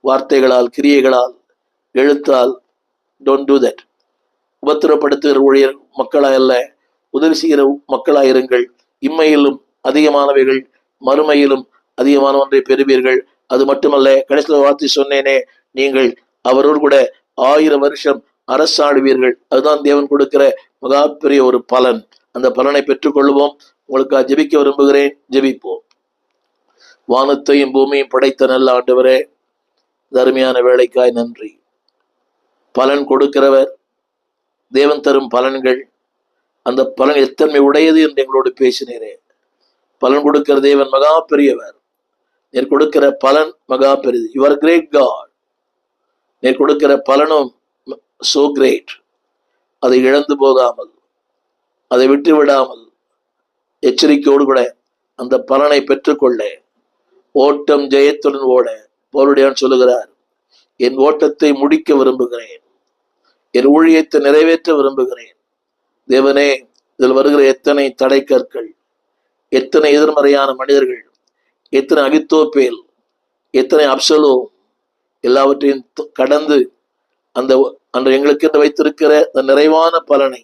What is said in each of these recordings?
வார்த்தைகளால் கிரியைகளால் எழுத்தால் டோன்ட் டூ தட் உபத்திரப்படுத்துகிற ஊழியர் மக்களாய் அல்ல உதவி செய்கிற மக்களாயிருங்கள். இம்மையிலும் அதிகமானவைகள் மறுமையிலும் அதிகமான ஒன்றை பெறுவீர்கள். அது மட்டுமல்ல கடைசியில் வார்த்தை சொன்னேனே நீங்கள் அவரோடு கூட ஆயிரம் வருஷம் அரசாடுவீர்கள். அதுதான் தேவன் கொடுக்கிற மிகப்பெரிய ஒரு பலன். அந்த பலனை பெற்றுக்கொள்வோம். உங்களுக்கு ஜெபிக்க விரும்புகிறேன். ஜெபிப்போம். வானத்தையும் பூமியும் படைத்த நல்ல ஆண்டவரே தருமையான வேலைக்காய் நன்றி. பலன் கொடுக்கிறவர் தேவன் தரும் பலன்கள் அந்த பலன் எத்தன்மை உடையது என்று எங்களோடு பேசினீரே. பலன் கொடுக்கிற தேவன் மகா பெரியவர். நீர் கொடுக்கிற பலன் மகா பெரியது. யுவர் கிரேட் காட் நீர் கொடுக்கிற பலனும் சோ கிரேட் அதை இழந்து போகாமல் அதை விட்டு விடாமல் எச்சரிக்கையோடு கூட அந்த பலனை பெற்றுக்கொள்ள. ஓட்டம் ஜெயத்துடன் ஓட. போருடையான் சொல்லுகிறார் என் ஓட்டத்தை முடிக்க விரும்புகிறேன். என் ஊழியத்தை நிறைவேற்ற விரும்புகிறேன். தேவனே இதில் வருகிற எத்தனை தடை கற்கள் எத்தனை எதிர்மறையான மனிதர்கள் எத்தனை அகித்தோப்பேல் எத்தனை அப்சலோ எல்லாவற்றையும் கடந்து அந்த அன்று எங்களுக்கு என்று வைத்திருக்கிற அந்த நிறைவான பலனை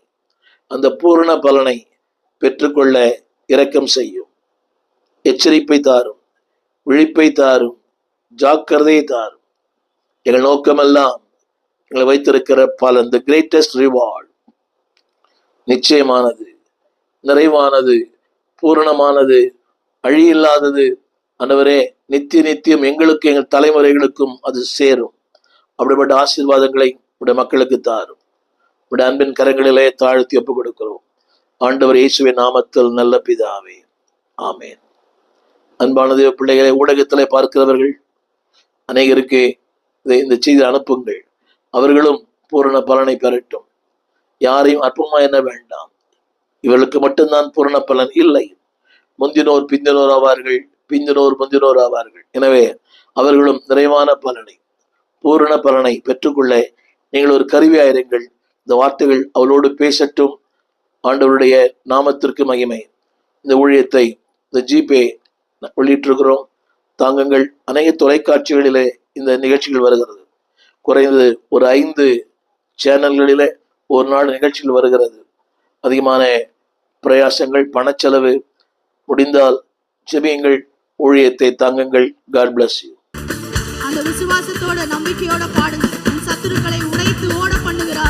அந்த பூரண பலனை பெற்றுக்கொள்ள இரக்கம் செய்யும். எச்சரிப்பை தாரும் விழிப்பை தாரும் ஜாக்கிரதையை தாரும். எங்கள் நோக்கமெல்லாம் எங்களை வைத்திருக்கிற பலன் த கிரேட்டஸ்ட் ரிவார்டு நிச்சயமானது நிறைவானது பூரணமானது அழியில்லாதது. ஆண்டவரே நித்திய நித்தியம் எங்களுக்கு எங்கள் தலைமுறைகளுக்கும் அது சேரும். அப்படிப்பட்ட ஆசீர்வாதங்களை உடைய மக்களுக்கு தாரும். உடைய அன்பின் கரங்களிலே தாழ்த்தி ஒப்புக் கொடுக்கிறோம். ஆண்டவர் இயேசுவின் நாமத்தில் நல்ல பிதாவே. ஆமேன். அன்பான தேவ பிள்ளைகளை ஊடகத்திலே பார்க்கிறவர்கள் அநேகருக்கு இதை இந்த செய்தி அனுப்புங்கள். அவர்களும் பூரண பலனை பெறட்டும். யாரையும் அற்பமா எண்ண வேண்டாம். இவர்களுக்கு மட்டும்தான் பூரண பலன் இல்லை. முந்தினோர் பிந்தினோர் ஆவார்கள் பிந்தினோர் முந்தினோர் ஆவார்கள். எனவே அவர்களும் நிறைவான பலனை பூரண பலனை பெற்றுக்கொள்ள நீங்கள் ஒரு கருவியாயிருங்கள் இந்த வார்த்தைகள் அவளோடு பேசட்டும். ஆண்டவருடைய நாமத்திற்கு மகிமை. இந்த ஊழியத்தை இந்த ஜிபே வெளியிட்டிருக்கிறோம் தாங்கங்கள் அநேக தொலைக்காட்சிகளிலே இந்த நிகழ்ச்சிகள் வருகிறது. குறைந்தது ஒரு ஐந்து சேனல்களிலே ஒரு நாள் நிகழ்ச்சிகள் வருகிறது. அதிகமான பிரயாசங்கள் பணச்செலவு முடிந்தால் ஜெபியங்கள் ஊழியத்தை தாங்குங்கள். காட் பிளஸ் யூ அந்த விசுவாசத்தோட நம்பிக்கையோட பாடுங்க சத்துருக்களை உடைத்து ஓட பண்ணுகிறார்